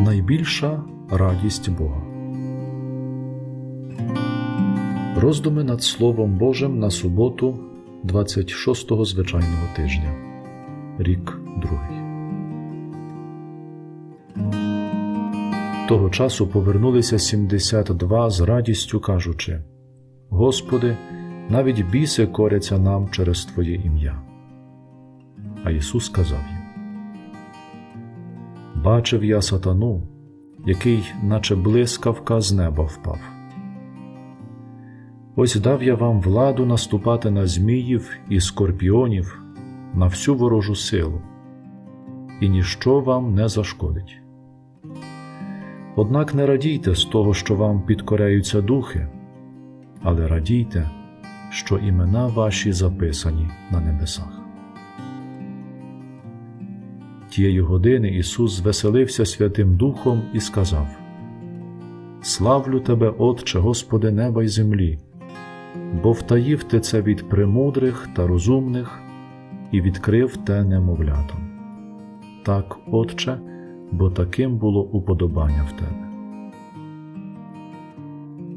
Найбільша радість Бога. Роздуми над Словом Божим на суботу 26-го звичайного тижня. Рік другий. Того часу повернулися 72 з радістю кажучи: Господи, навіть біси коряться нам через Твоє ім'я. А Ісус сказав їм: Бачив я сатану, який, наче блискавка, з неба впав. Ось дав я вам владу наступати на зміїв і скорпіонів, на всю ворожу силу, і ніщо вам не зашкодить. Однак не радійте з того, що вам підкоряються духи, але радійте, що імена ваші записані на небесах. Тієї години Ісус звеселився Святим Духом і сказав: Славлю Тебе, Отче, Господи неба й землі, бо втаїв ти це від премудрих та розумних і відкрив те немовлятам. Так, Отче, бо таким було уподобання в Тебе.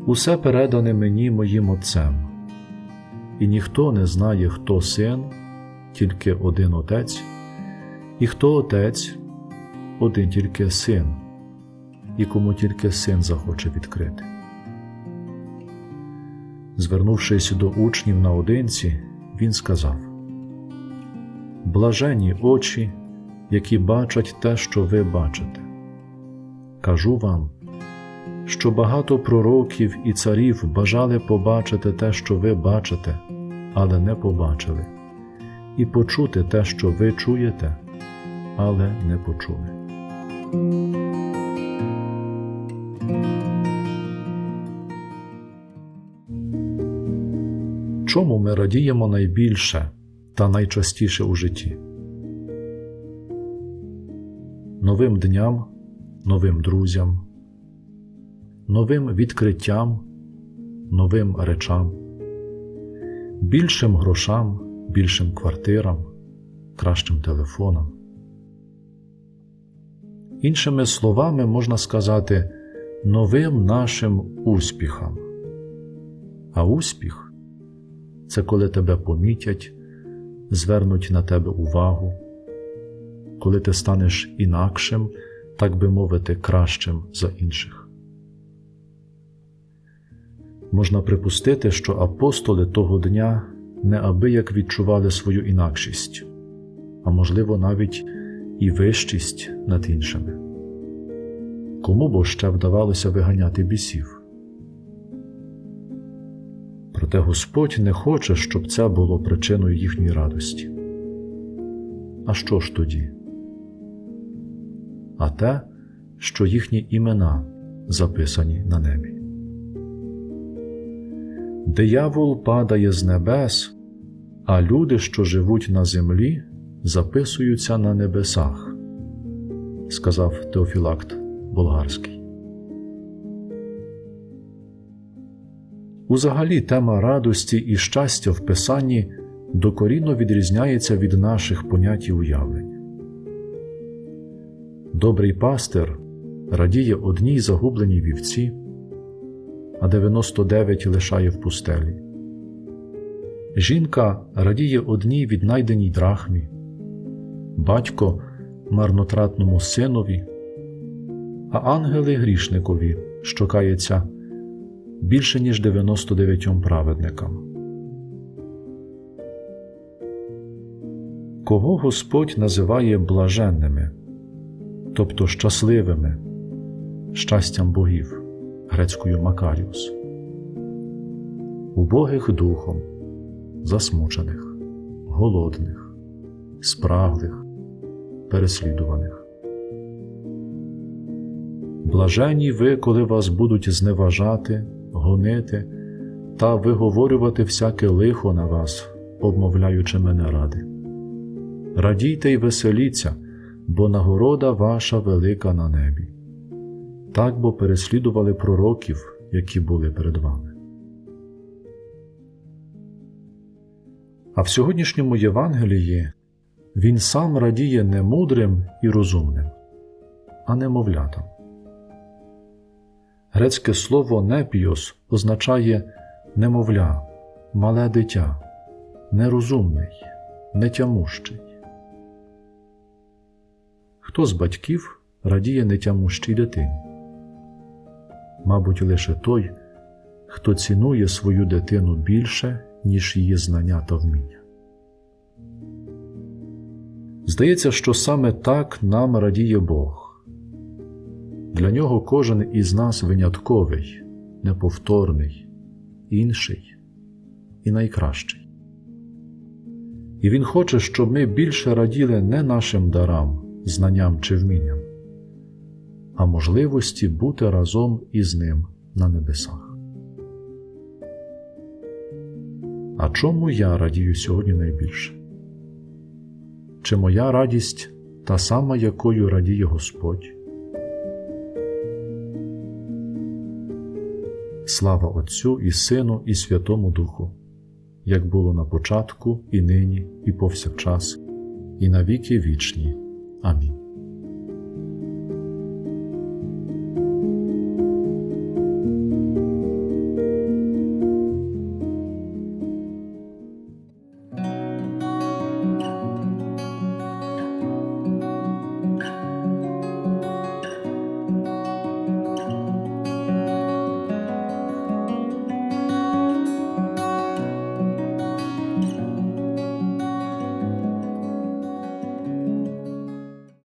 Усе передане мені моїм Отцем, і ніхто не знає, хто син, тільки один Отець. І хто отець, один тільки син, і кому тільки син захоче відкрити. Звернувшись до учнів наодинці, він сказав: Блажені очі, які бачать те, що ви бачите. Кажу вам, що багато пророків і царів бажали побачити те, що ви бачите, але не побачили, і почути те, що ви чуєте але не почули. Чому ми радіємо найбільше та найчастіше у житті? Новим дням, новим друзям, новим відкриттям, новим речам, більшим грошам, більшим квартирам, кращим телефонам. Іншими словами, можна сказати, новим нашим успіхам. А успіх це коли тебе помітять, звернуть на тебе увагу, коли ти станеш інакшим, так би мовити, кращим за інших. Можна припустити, що апостоли того дня неабияк відчували свою інакшість, а можливо навіть і вищість над іншими. Кому бо ще вдавалося виганяти бісів? Проте Господь не хоче, щоб це було причиною їхньої радості. А що ж тоді? А те, що їхні імена записані на небі. Диявол падає з небес, а люди, що живуть на землі, записуються на небесах, сказав Теофілакт Болгарський. Узагалі тема радості і щастя в Писанні докорінно відрізняється від наших понять і уявлень. Добрий пастир радіє одній загубленій вівці, а 99 лишає в пустелі. Жінка радіє одній віднайденій драхмі, батько марнотратному синові, а ангели грішникові, що кається більше ніж 99 праведникам. Кого Господь називає блаженними, тобто щасливими, щастям богів грецькою Макаріус, убогих духом, засмучених, голодних, спраглих, переслідуваних. Блажені ви, коли вас будуть зневажати, гонити та виговорювати всяке лихо на вас, обмовляючи мене ради. Радійте й веселіться, бо нагорода ваша велика на небі. Так бо переслідували пророків, які були перед вами. А в сьогоднішньому Євангелії він сам радіє немудрим і розумним, а немовлятам. Грецьке слово непіос означає немовля, мале дитя, нерозумний, нетямущий. Хто з батьків радіє нетямущій дитині? Мабуть, лише той, хто цінує свою дитину більше, ніж її знання та вміння. Здається, що саме так нам радіє Бог. Для нього кожен із нас винятковий, неповторний, інший і найкращий. І Він хоче, щоб ми більше раділи не нашим дарам, знанням чи вмінням, а можливості бути разом із ним на небесах. А чому я радію сьогодні найбільше? Чи моя радість та сама, якою радіє Господь? Слава Отцю і Сину, і Святому Духу, як було на початку, і нині, і повсякчас, і на віки вічні. Амінь.